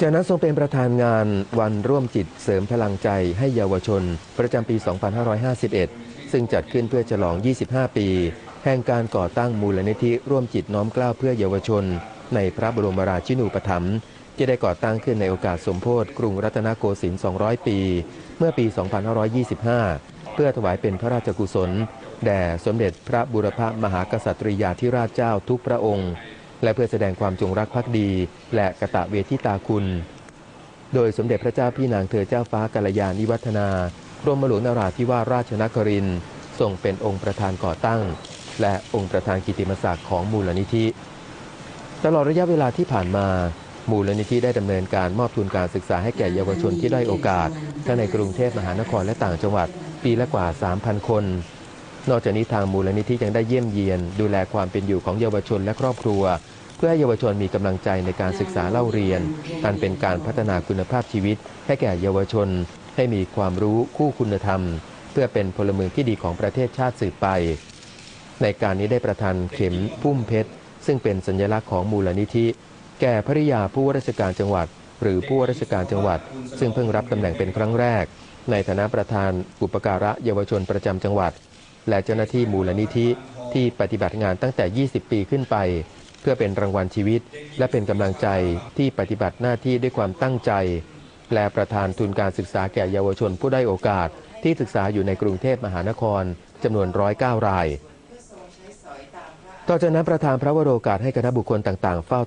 จากนั้นทรงเป็นประธานงานวันร่วมจิตเสริมพลังใจให้เยาวชน ประจำปี 2551 ซึ่งจัดขึ้นเพื่อฉลอง 25 ปี แห่งการก่อตั้งมูลนิธิร่วมจิตน้อมกล้าเพื่อเยาวชน ในพระบรมราชินูปถัมภ์ที่ได้ก่อตั้งขึ้นในโอกาสสมโพธิกรุงรัตนโกสินทร์ 200 ปี เมื่อปี 2525 เพื่อถวายเป็นพระราชกุศล แด่สมเด็จพระบุรพมหากษัตริยาธิราชเจ้าทุกพระองค์ และเพื่อแสดงความจงรักภักดี และกะตะเวทิตาคุณ โดยสมเด็จพระเจ้าพี่นางเธอเจ้าฟ้ากัลยาณิวัฒนากรมหลวงนราธิวาสราชนครินทรงเป็นองค์ประธานก่อตั้ง และองค์ประธานกิติมศักดิ์ของมูลนิธิ ตลอดระยะเวลาที่ผ่านมา มูลนิธิได้ดำเนินการมอบทุนการศึกษาให้แก่เยาวชนที่ได้โอกาส ทั้งในกรุงเทพมหานครและต่างจังหวัด ปีละกว่า 3,000 คน นอกจากนี้ทางมูลนิธิยังได้เยี่ยมเยียน ดูแลความเป็นอยู่ของเยาวชนและครอบครัว เพื่อให้เยาวชนมีกำลังใจในการศึกษาเล่าเรียนอันเป็นการพัฒนาคุณภาพชีวิต ให้แก่เยาวชน ให้มีความรู้คู่คุณธรรม เพื่อเป็นพลเมืองที่ดีของประเทศชาติสืบไป ในการนี้ได้ประทานเข็มพุ่มเพชร ซึ่งเป็นสัญลักษณ์ของมูลนิธิ แก่ภริยาผู้ว่าราชการจังหวัด หรือผู้ว่าราชการจังหวัด ซึ่งเพิ่งรับตำแหน่งเป็นครั้งแรก ในฐานะประธานอุปการะเยาวชนประจำจังหวัด และเจ้าหน้าที่มูลนิธิที่ปฏิบัติงานตั้งแต่ 20 ปีขึ้นไป เพื่อเป็นรางวัลชีวิต และเป็นกำลังใจที่ปฏิบัติหน้าที่ด้วยความตั้งใจ และประธานทุนการศึกษาแก่เยาวชนผู้ได้โอกาส ที่ศึกษาอยู่ในกรุงเทพมหานครจำนวน 109 ราย ต่อจากนั้นประธานพระวโรกาสให้คณะบุคคลต่างๆ เฝ้า